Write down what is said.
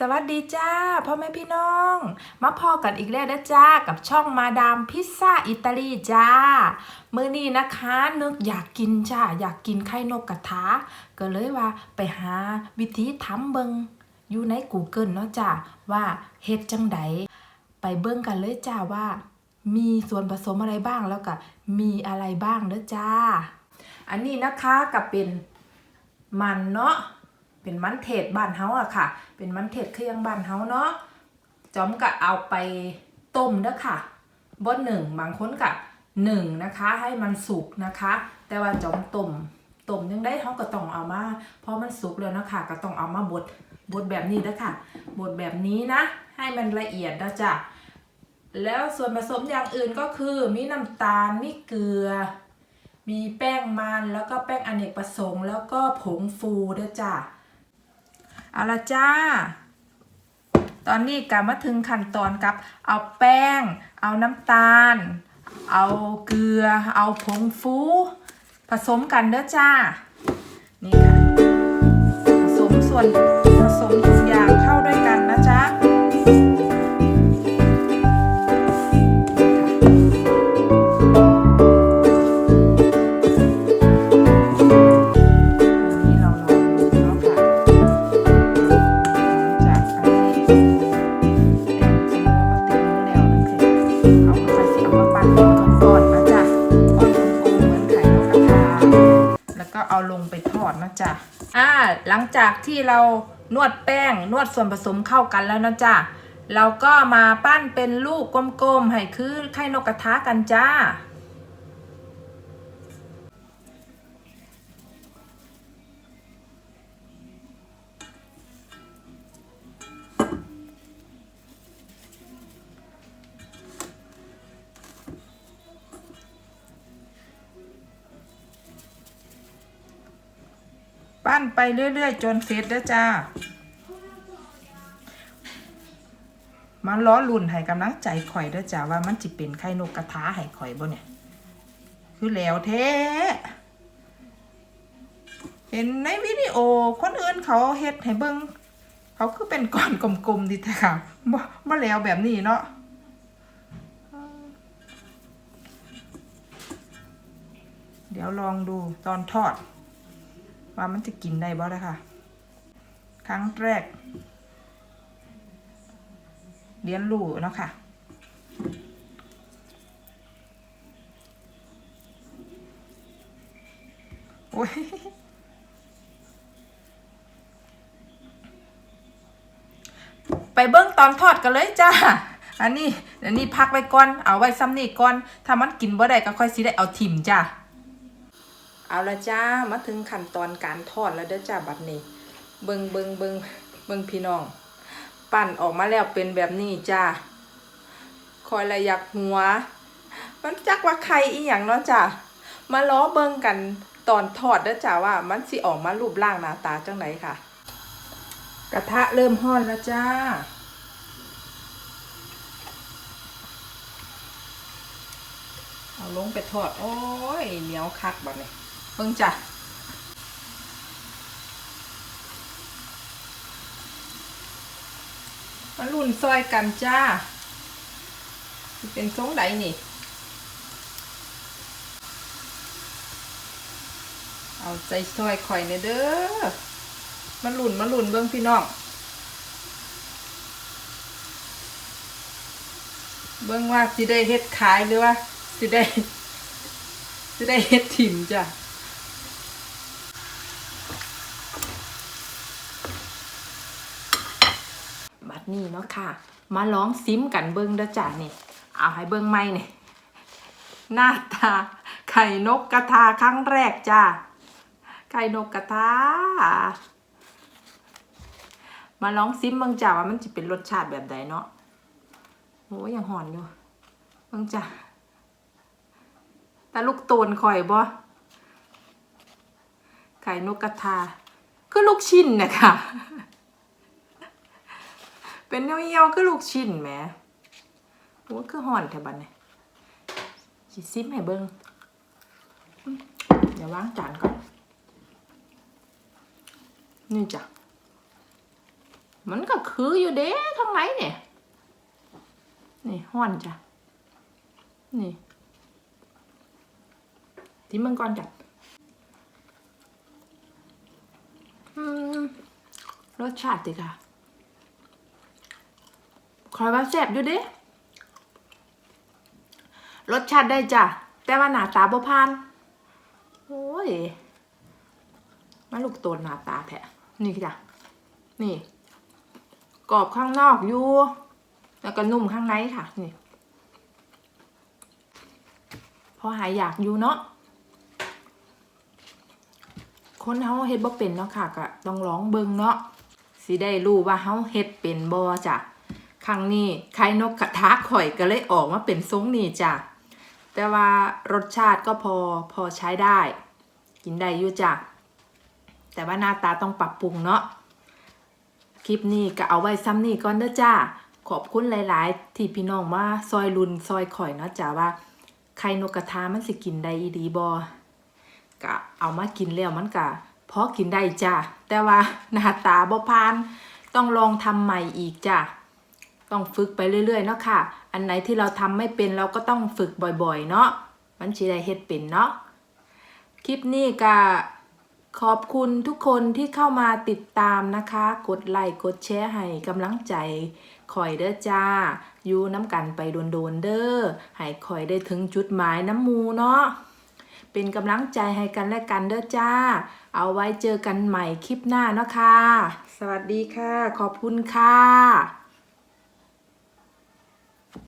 สวัสดีจ้าพ่อแม่พี่น้อง มาพอกันอีกแล้วนะจ้ากับช่องมาดามพิซซ่าอิตาลีจ้ามื้อนี้นะคะนึกอยากกินจ้าอยากกินไข่นกกระทะก็เลยว่าไปหาวิธีทำเบิงอยู่ใน Google เนาะจ้าว่าเฮ็ดจังใดไปเบิ่งกันเลยจ้าว่า มีส่วนผสมอะไรบ้างแล้วก็มีอะไรบ้างเด้อจ้า อันนี้นะคะก็เป็นมันเนาะ เป็นมันเทศบ้านเฮาอะค่ะ เป็นมันเทศเครื่องบ้านเฮาเนาะจอมก็เอาไปต้มเด้อค่ะบ่หนึ่งบางคนก็หนึ่งนะคะ ให้มันสุกนะคะ แต่ว่าจอมต้มต้มยังได้เฮาก็ต้องเอามาพอมันสุกแล้วนะคะก็ต้องเอามาบดบดแบบนี้เด้อค่ะบดแบบนี้นะ ให้มันละเอียดนะจ้ะแล้วส่วนผสมอย่างอื่นก็คือมีน้ำตาลมีเกลือ มีแป้งมันแล้วก็แป้งอเนกประสงค์ แล้วก็ผงฟูด้วยจ้ะ เอาละจ้า ตอนนี้กลับมาถึงขั้นตอนกับ เอาแป้ง เอาน้ำตาล เอาเกลือ เอาผงฟูผสมกันเด้อจ้า นี่ค่ะ ผสมส่วนผสมทุกอย่างเข้าด้วยกันนะจ๊ะอัน นะจ๊ะอ่าหลังจากที่เรานวดแป้งนวดส่วนผสมเข้ากันแล้วนะจ๊ะเราก็มาปั้นเป็นลูกกลมๆให้คือไข่นกกระทะกันจ้า ปั้นไปเรื่อย ๆ จนเสร็จแล้วจ้า มาล้อลุ่นให้กำลังใจข่อยด้อจ้าว่ามันจิเป็นไข่นกกระทาให้ข่อยบ่เนี่ย คือแล้วแท้เห็นในวิดีโอคนอื่นเขาเฮ็ดให้เบิ่งเขาคือเป็นก้อนกลมๆดีแต่ค่ะบ่บ่แล้วแบบนี้เนาะเดี๋ยวลองดูตอนทอด ว่ามันจะกินได้บ่ได้ค่ะ ครั้งแรก เรียนรู้เนาะค่ะโอ้ยไปเบิ้งตอนทอดกันเลยจ้า อันนี้อันนี้พักไว้ก่อน เอาไว้ซ้ำนี่ก่อน ถ้ามันกินบ่ได้ก็ค่อยสิได้เอาทิมจ้า เอาละจ้ามาถึงขั้นตอนการทอดแล้วเด้อจ้าบัดนี้ เบิงเบิงเบิงเบิงพี่น้อง ปั่นออกมาแล้วเป็นแบบนี้จ้าคอยระยักหัว มันจักว่าใครอีหยังเนาะจ้ามาล้อเบิงกันตอนทอดเด้อจ้าว่ามันสิออกมารูปร่างหน้าตาจังไหนค่ะ กระทะเริ่มห้อนแล้วจ้าเอาลงไปทอด โอ้ยเหนียวคักบัดนี้ เบิ่งจ้ะมาลุ่นซอยกันจ้าเป็นทรงใดนี่ เอาใจซอยข่อยเนเด้อมาลุ่นมาลุ่นเบิ่งพี่น้อง เบิ่งว่าสิได้เฮ็ดขายหรือว่าสิได้สิได้เฮ็ดถิ่มจ้ะ บัดนี้เนาะค่ะ มาลองซิมกันเบิ่งเด้อจ้ะนี่ เอาให้เบิ่งใหม่นี่หน้าตาไข่นกกระทาครั้งแรกจ้าไข่นกกระทามาลองซิมเบิ่งจ้าว่ามันจะเป็นรสชาติแบบใดเนาะโอ้ยยังหอนอยู่เบิ่งจ้าแต่ลูกโตนข่อยบ่ไข่นกกระทาคือลูกชิ้นนะคะ เป็นเนียวๆคือลูกชิ้นแหมโอ้คือห่อนแถวบันเนี่ยสิซิมให้เบิ่งอืมเดี๋ยววางจานก่อน นี่จ้ะ มันก็คืออยู่เด้ข้างในเนี่ย นี่ห้อนจ้ะ นี่ที่มึงก่อนจ้ะรสชาติดีค่ะ คอยว่าแซ่บอยู่เด้รสชาติได้จ้ะ แต่ว่าหนาตาบ่พาน โอ้ย มาลูกโตนหนาตาแท้นี่จ้ะ นี่ กรอบข้างนอกอยู่ แล้วก็นุ่มข้างในค่ะ นี่ พอหายอยากอยู่เนาะ คนเฮาเฮ็ดบ่เป็นเนาะค่ะก็ต้องลองเบิ่งเนาะสิได้รู้ว่าเฮาเฮ็ดเป็นบ่จ้ะ ครั้งนี้ไข่นกกระทะข่อยก็เลยออกมาเป็นทรงนี้จ้ะ แต่ว่ารสชาติก็พอพอใช้ได้ กินได้อยู่จ้ะ แต่ว่าหน้าตาต้องปรับปรุงเนาะ คลิปนี้ก็เอาไว้ซ้ำนี่ก่อนเด้อจ้า ขอบคุณหลาย ๆ ที่พี่น้องมาซอยลุนซอยข่อยเนาะจ้าว่าไข่นกกระทามันสิกินได้อีดีบอกะเอามากินแล้วมันกะพอกินได้จ้าแต่ว่าหน้าตาบ่พาน ต้องลองทำใหม่อีกจ้า ต้องฝึกไปเรื่อยๆเนาะค่ะ อันไหนที่เราทำไม่เป็นเราก็ต้องฝึกบ่อยๆ เนาะ มันสิได้เฮ็ดเป็นเนาะ คลิปนี้ก็ขอบคุณทุกคนที่เข้ามาติดตามนะคะ กดไลค์กดแชร์ให้กำลังใจคอยเด้อจ้า อยู่น้ำกันไปโดนๆเด้อ ให้คอยได้ถึงจุดหมายน้ำมูเนาะ เป็นกำลังใจให้กันและกันเด้อจ้า เอาไว้เจอกันใหม่คลิปหน้าเนาะค่ะ สวัสดีค่ะ ขอบคุณค่ะ